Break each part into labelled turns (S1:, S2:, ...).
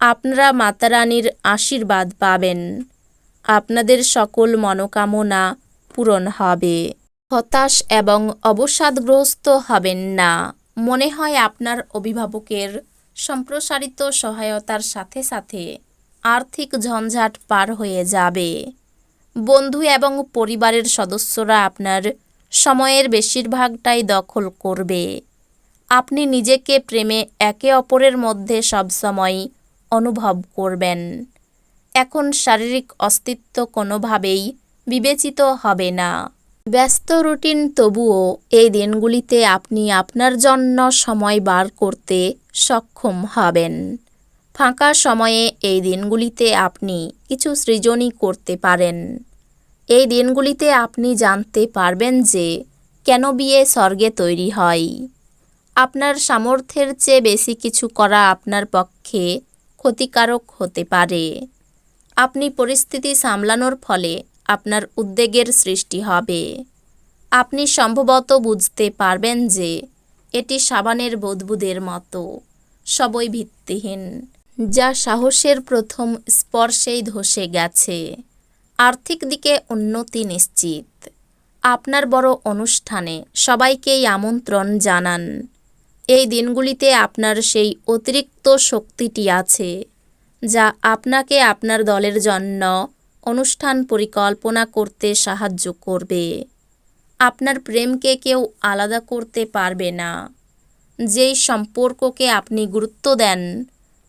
S1: আপনারা মাতারানীর আশীর্বাদ পাবেন। আপনাদের সকল মনোকামনা পূরণ হবে। হতাশ এবং অবসাদগ্রস্ত হবেন না। মনে হয় আপনার অভিভাবকের সম্প্রসারিত সহায়তার সাথে সাথে আর্থিক ঝঞ্ঝাট পার হয়ে যাবে। বন্ধু এবং পরিবারের সদস্যরা আপনার সময়ের বেশিরভাগটাই দখল করবে। আপনি নিজেকে প্রেমে একে অপরের মধ্যে সবসময় অনুভব করবেন। এখন শারীরিক অস্তিত্ব কোনোভাবেই বিবেচিত হবে না। ব্যস্ত রুটিন তবুও এই দিনগুলিতে আপনি আপনার জন্য সময় বার করতে সক্ষম হবেন। ফাঁকা সময়ে এই দিনগুলিতে আপনি কিছু সৃজনই করতে পারেন। এই দিনগুলিতে আপনি জানতে পারবেন যে কেন বিয়ে স্বর্গে তৈরি হয়। আপনার সামর্থ্যের চেয়ে বেশি কিছু করা আপনার পক্ষে ক্ষতিকারক হতে পারে। আপনি পরিস্থিতি সামলানোর ফলে আপনার উদ্বেগের সৃষ্টি হবে। আপনি সম্ভবত বুঝতে পারবেন যে এটি সাবানের বুদবুদের মতো, সবই ভিত্তিহীন, যা সাহসের প্রথম স্পর্শেই ধসে গেছে। আর্থিক দিকে উন্নতি নিশ্চিত। আপনার বড় অনুষ্ঠানে সবাইকেই আমন্ত্রণ জানান। এই দিনগুলিতে আপনার সেই অতিরিক্ত শক্তিটি আছে, যা আপনাকে আপনার দলের জন্য অনুষ্ঠান পরিকল্পনা করতে সাহায্য করবে। আপনার প্রেমকে কেউ আলাদা করতে পারবে না। যেই সম্পর্ককে আপনি গুরুত্ব দেন,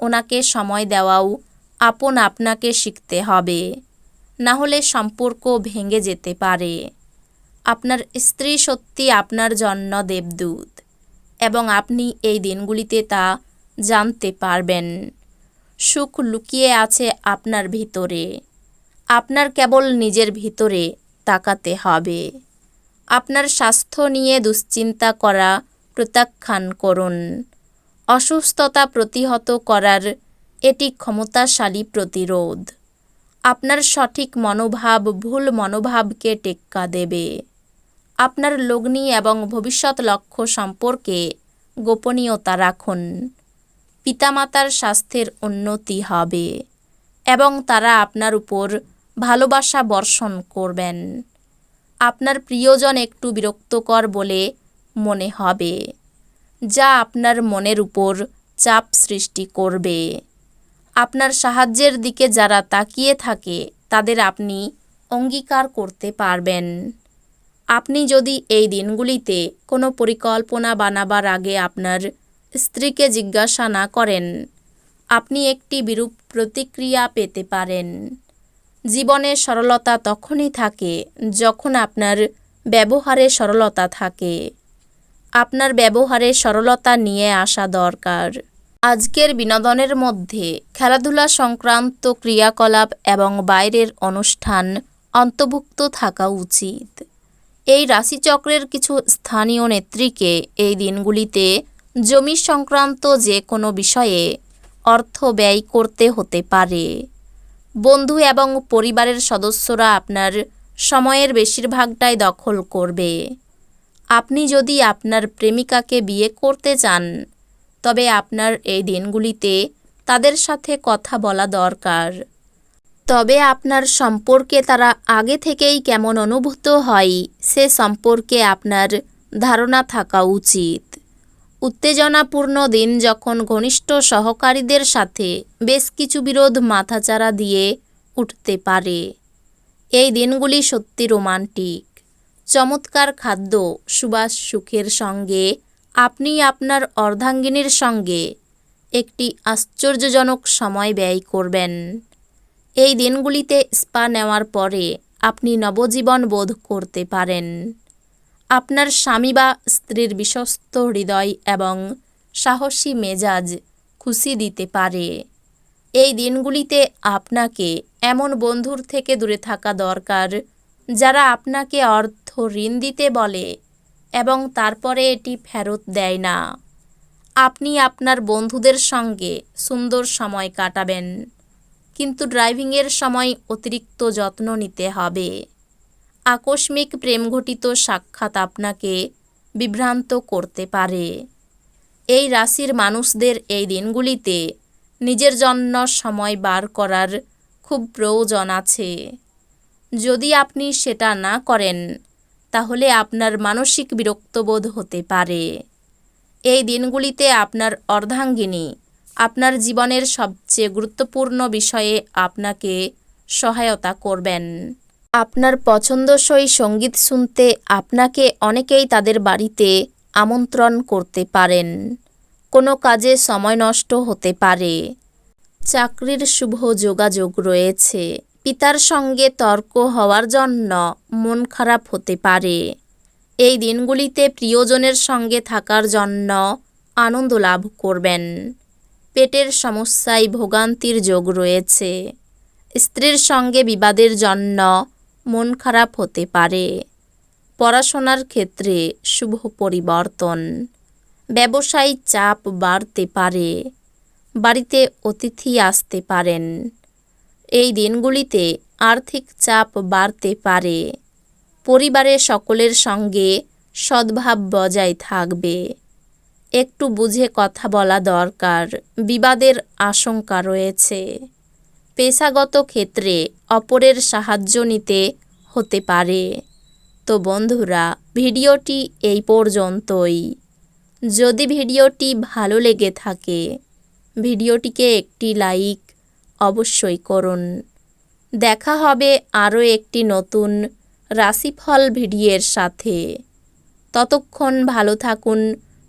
S1: ওনাকে সময় দেওয়াও আপন আপনাকে শিখতে হবে। না হলে সম্পর্ক ভেঙে যেতে পারে। আপনার স্ত্রী সত্যি আপনার জন্য দেবদূত। এবং আপনি এই দিনগুলিতে তা জানতে পারবেন। সুখ লুকিয়ে আছে আপনার ভিতরে। আপনার কেবল নিজের ভিতরে তাকাতে হবে। আপনার স্বাস্থ্য নিয়ে দুশ্চিন্তা করা প্রত্যাখ্যান করুন। অসুস্থতা প্রতিহত করার এটি ক্ষমতাশালী প্রতিরোধ। আপনার সঠিক মনোভাব ভুল মনোভাবকে টেক্কা দেবে। আপনার লগ্নি এবং ভবিষ্যৎ লক্ষ্য সম্পর্কে গোপনীয়তা রাখুন। পিতামাতার স্বাস্থ্যের উন্নতি হবে এবং তারা আপনার উপর ভালোবাসা বর্ষণ করবেন। আপনার প্রিয়জন একটু বিরক্তকর বলে মনে হবে, যা আপনার মনের উপর চাপ সৃষ্টি করবে। আপনার সাহায্যের দিকে যারা তাকিয়ে থাকে, তাদের আপনি অঙ্গীকার করতে পারবেন। আপনি যদি এই দিনগুলিতে কোনো পরিকল্পনা বানাবার আগে আপনার স্ত্রীকে জিজ্ঞাসা না করেন, আপনি একটি বিরূপ প্রতিক্রিয়া পেতে পারেন। জীবনে সরলতা তখনই থাকে যখন আপনার ব্যবহারে সরলতা থাকে। আপনার ব্যবহারে সরলতা নিয়ে আসা দরকার। আজকের বিনোদনের মধ্যে খেলাধুলা সংক্রান্ত ক্রিয়াকলাপ এবং বাইরের অনুষ্ঠান অন্তর্ভুক্ত থাকা উচিত। এই রাশিচক্রের কিছু স্থানীয় নেত্রীকে এই দিনগুলিতে জমি সংক্রান্ত যে কোনো বিষয়ে অর্থ ব্যয় করতে হতে পারে। বন্ধু এবং পরিবারের সদস্যরা আপনার সময়ের বেশিরভাগটাই দখল করবে। আপনি যদি আপনার প্রেমিকাকে বিয়ে করতে চান, তবে আপনার এই দিনগুলিতে তাদের সাথে কথা বলা দরকার। তবে আপনার সম্পর্কে তারা আগে থেকেই কেমন অনুভূত হয়, সে সম্পর্কে আপনার ধারণা থাকা উচিত। উত্তেজনাপূর্ণ দিন যখন ঘনিষ্ঠ সহকারীদের সাথে বেশ কিছু বিরোধ মাথাচাড়া দিয়ে উঠতে পারে। এই দিনগুলি সত্যি রোমান্টিক। চমৎকার খাদ্য, সুবাস সুখের সঙ্গে, আপনি আপনার অর্ধাঙ্গিনীর সঙ্গে একটি আশ্চর্যজনক সময় ব্যয় করবেন। এই দিনগুলিতে স্পা নেওয়ার পরে আপনি নবজীবন বোধ করতে পারেন। আপনার স্বামী বা স্ত্রীর বিশ্বস্ত হৃদয় এবং সাহসী মেজাজ খুশি দিতে পারে। এই দিনগুলিতে আপনাকে এমন বন্ধুর থেকে দূরে থাকা দরকার, যারা আপনাকে অর্থ ঋণ দিতে বলে এবং তারপরে এটি ফেরত দেয় না। আপনি আপনার বন্ধুদের সঙ্গে সুন্দর সময় কাটাবেন। কিন্তু ড্রাইভিংয়ের সময় অতিরিক্ত যত্ন নিতে হবে। আকস্মিক প্রেমঘটিত সাক্ষাৎ আপনাকে বিভ্রান্ত করতে পারে। এই রাশির মানুষদের এই দিনগুলিতে নিজের জন্য সময় বার করার খুব প্রয়োজন আছে। যদি আপনি সেটা না করেন, তাহলে আপনার মানসিক বিরক্তবোধ হতে পারে। এই দিনগুলিতে আপনার অর্ধাঙ্গিনী আপনার জীবনের সবচেয়ে গুরুত্বপূর্ণ বিষয়ে আপনাকে সহায়তা করবেন। আপনার পছন্দসই সংগীত শুনতে আপনাকে অনেকেই তাদের বাড়িতে আমন্ত্রণ করতে পারেন। কোনো কাজে সময় নষ্ট হতে পারে। চাকরির শুভ যোগাযোগ রয়েছে। পিতার সঙ্গে তর্ক হওয়ার জন্য মন খারাপ হতে পারে। এই দিনগুলিতে প্রিয়জনের সঙ্গে থাকার জন্য আনন্দ লাভ করবেন। পেটের সমস্যায় ভোগান্তির যোগ রয়েছে। স্ত্রীর সঙ্গে বিবাদের জন্য মন খারাপ হতে পারে। পড়াশোনার ক্ষেত্রে শুভ পরিবর্তন। ব্যবসায়ী চাপ বাড়তে পারে। বাড়িতে অতিথি আসতে পারেন। এই দিনগুলিতে আর্থিক চাপ বাড়তে পারে। পরিবারের সকলের সঙ্গে সদ্ভাব বজায় থাকবে। একটু বুঝে কথা বলা দরকার। বিবাদের আশঙ্কা রয়েছে। পেশাগত ক্ষেত্রে অপরের সাহায্য নিতে হতে পারে। তো বন্ধুরা, ভিডিওটি এই পর্যন্তই। যদি ভিডিওটি ভালো লেগে থাকে, ভিডিওটিকে একটি লাইক অবশ্যই করুন। দেখা হবে আরও একটি নতুন রাশিফল ভিডিওর সাথে। ততক্ষণ ভালো থাকুন